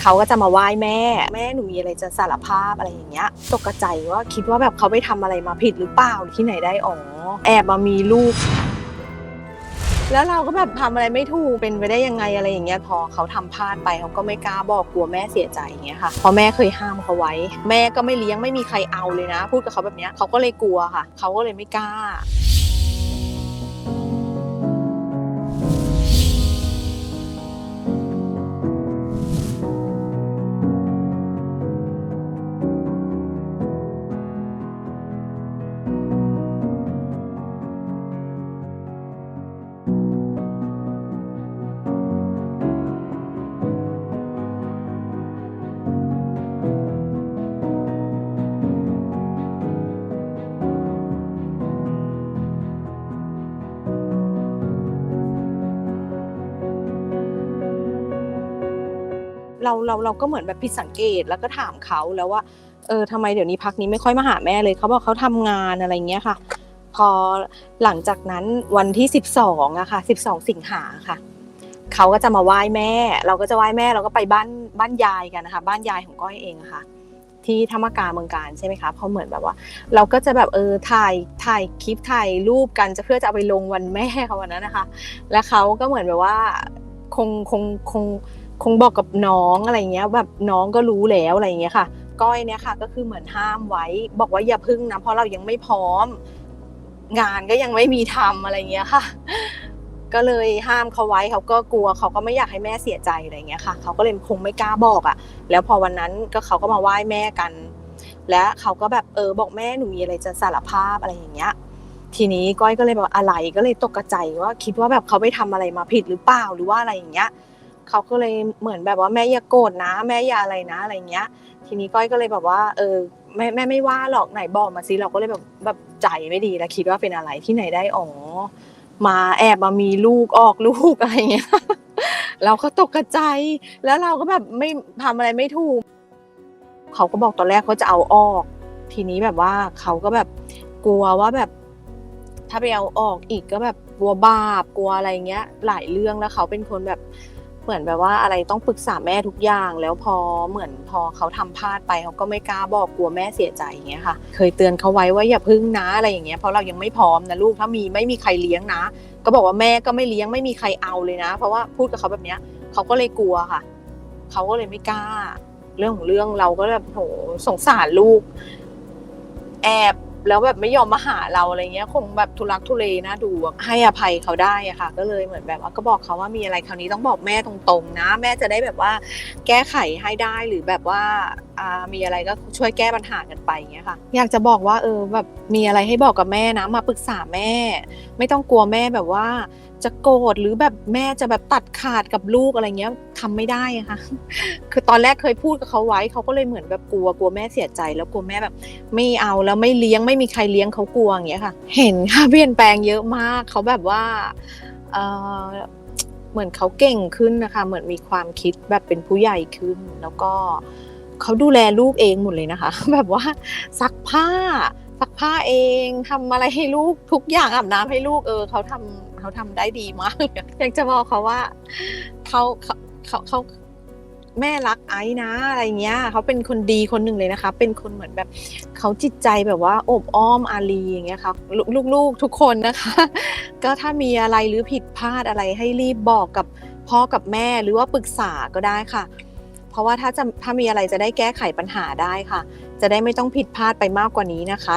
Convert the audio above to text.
เขาก็จะมาไหว้แม่ แม่หนูมีอะไรจะสารภาพอะไรอย่างเงี้ย ตกใจว่าคิดว่าแบบเขาไปทำอะไรมาผิดหรือเปล่าที่ไหนได้อ๋อแอบมามีลูกแล้วเราก็แบบทำอะไรไม่ถูกเป็นไปได้ยังไงอะไรอย่างเงี้ยพอเขาทำพลาดไปเขาก็ไม่กล้าบอกกลัวแม่เสียใจอย่างเงี้ยค่ะเพราะแม่เคยห้ามเขาไว้ แม่ก็ไม่เลี้ยงไม่มีใครเอาเลยนะ พูดกับเขาแบบเนี้ยเขาก็เลยกลัวค่ะ เขาก็เลยไม่กล้า เราเราเราก็เหมือนแบบผิดสังเกตแล้วก็ถามเขาแล้วว่าเออทำไมเดี๋ยวนี้พักนี้ไม่ค่อยมาหาแม่เลยเขาบอกเขาทำงานอะไรเงี้ยค่ะ พอหลังจากนั้นวันที่12องอะค่ะ12สิงหาค่ะเขาก็จะมาไหว้แม่ เราก็จะไหว้แม่เราก็ไปบ้านบ้านยายกันนะคะ บ้านยายของก้อยเองอะค่ะ ที่ธรรมกาเมืองการใช่ไหมคะเพราะเหมือนแบบว่า เราก็จะแบบเออถ่ายถ่ายคลิปถ่ายรูปกันจะเพื่อจะเอาไปลงวันแม่เขาวันนั้นนะคะ แล้วเขาก็เหมือนแบบว่าคงคงคงคง คงบอกกับน้องอะไรเงี้ยแบบน้องก็รู้แล้วอะไรเงี้ยค่ะ ก้อยเนี่ยค่ะ ก็คือเหมือนห้ามไว้ บอกว่าอย่าพึ่งนะเพราะเรายังไม่พร้อม งานก็ยังไม่มีทำอะไรเงี้ยค่ะ ก็เลยห้ามเขาไว้เขาก็กลัวเขาก็ไม่อยากให้แม่เสียใจอะไรเงี้ยค่ะเขาก็เลยคงไม่กล้าบอกอะ แล้วพอวันนั้นก็เขาก็มาไหว้แม่กัน และเขาก็แบบเออบอกแม่หนูมีอะไรจะสารภาพอะไรอย่างเงี้ยทีนี้ก้อยก็เลยแบบอะไรก็เลยตกใจว่าคิดว่าแบบเขาไปทำอะไรมาผิดหรือเปล่าหรือว่าอะไรอย่างเงี้ย เขาก็เลยเหมือนแบบว่าแม่อย่าโกรธนะ แม่อย่าอะไรนะอะไรเงี้ย ทีนี้ก้อยก็เลยแบบว่า เออแม่แม่ไม่ว่าหรอกไหนบอกมาสิเราก็เลยแบบแบบใจไม่ดีแล้วคิดว่าเป็นอะไรที่ไหนได้อ๋อมาแอบมามีลูกออกลูกอะไรเงี้ยเราก็ตกกระใจ แล้วเราก็แบบไม่ทำอะไรไม่ถูก เขาก็บอกตอนแรกเขาจะเอาออก ทีนี้แบบว่าเขาก็แบบกลัวว่าแบบ ถ้าไปเอาออกอีกก็แบบกลัวบาปกลัวอะไรเงี้ย หลายเรื่องแล้วเขาเป็นคนแบบ เหมือนแบบว่าอะไรต้องปรึกษาแม่ทุกอย่าง แล้วพอเหมือนพอเขาทำพลาดไปเขาก็ไม่กล้าบอกกลัวแม่เสียใจอย่างเงี้ยค่ะ เคยเตือนเขาไว้ว่าอย่าพึ่งนะอะไรอย่างเงี้ยเพราะเรายังไม่พร้อมนะลูกถ้ามีไม่มีใครเลี้ยงนะ ก็บอกว่าแม่ก็ไม่เลี้ยงไม่มีใครเอาเลยนะ เพราะว่าพูดกับเขาแบบเนี้ยเขาก็เลยกลัวค่ะเขาก็เลยไม่กล้า เรื่องของเรื่องเราก็แบบโหสงสารลูก แอบ แล้วแบบไม่ยอมมาหาเราอะไรเงี้ยคงแบบทุลักทุเลนะดูให้อภัยเขาได้อะค่ะ ก็เลยเหมือนแบบก็บอกเขาว่ามีอะไรคราวนี้ต้องบอกแม่ตรงๆนะ แม่จะได้แบบว่าแก้ไขให้ได้หรือแบบว่าามีอะไรก็ช่วยแก้ปัญหากันไปเงี้ยค่ะ อยากจะบอกว่าเออแบบมีอะไรให้บอกกับแม่นะมาปรึกษาแม่ ไม่ต้องกลัวแม่แบบว่า จะโกรธหรือแบบแม่จะแบบตัดขาดกับลูกอะไรเงี้ยทำไม่ได้ค่ะ คือตอนแรกเคยพูดกับเขาไว้เขาก็เลยเหมือนแบบกลัวกลัวแม่เสียใจ แล้วกลัวแม่แบบ ไม่เอาแล้วไม่เลี้ยงไม่มีใครเลี้ยงเขากลัวอย่างเงี้ยค่ะ เห็นค่ะเปลี่ยนแปลงเยอะมากเขาแบบว่าเออเหมือนเขาเก่งขึ้นนะคะ เหมือนมีความคิดแบบเป็นผู้ใหญ่ขึ้น แล้วก็เขาดูแลลูกเองหมดเลยนะคะ แบบว่าซักผ้าซักผ้าเองทำอะไรให้ลูกทุกอย่างอาบน้ำให้ลูกเออเขาทำ เขาทำได้ดีมากอยากจะบอกเขาว่าเขาเขาเขาเขาแม่รักไอ้นะอะไรเงี้ยเขาเป็นคนดีคนหนึ่งเลยนะคะ เป็นคนเหมือนแบบเขาจิตใจแบบว่าอบอ้อมอารีอย่างเงี้ยค่ะลูกๆทุกคนนะคะ ก็ถ้ามีอะไรหรือผิดพลาดอะไรให้รีบบอกกับพ่อกับแม่หรือว่าปรึกษาก็ได้ค่ะ เพราะว่าถ้าจะถ้ามีอะไรจะได้แก้ไขปัญหาได้ค่ะ จะได้ไม่ต้องผิดพลาดไปมากกว่านี้นะคะ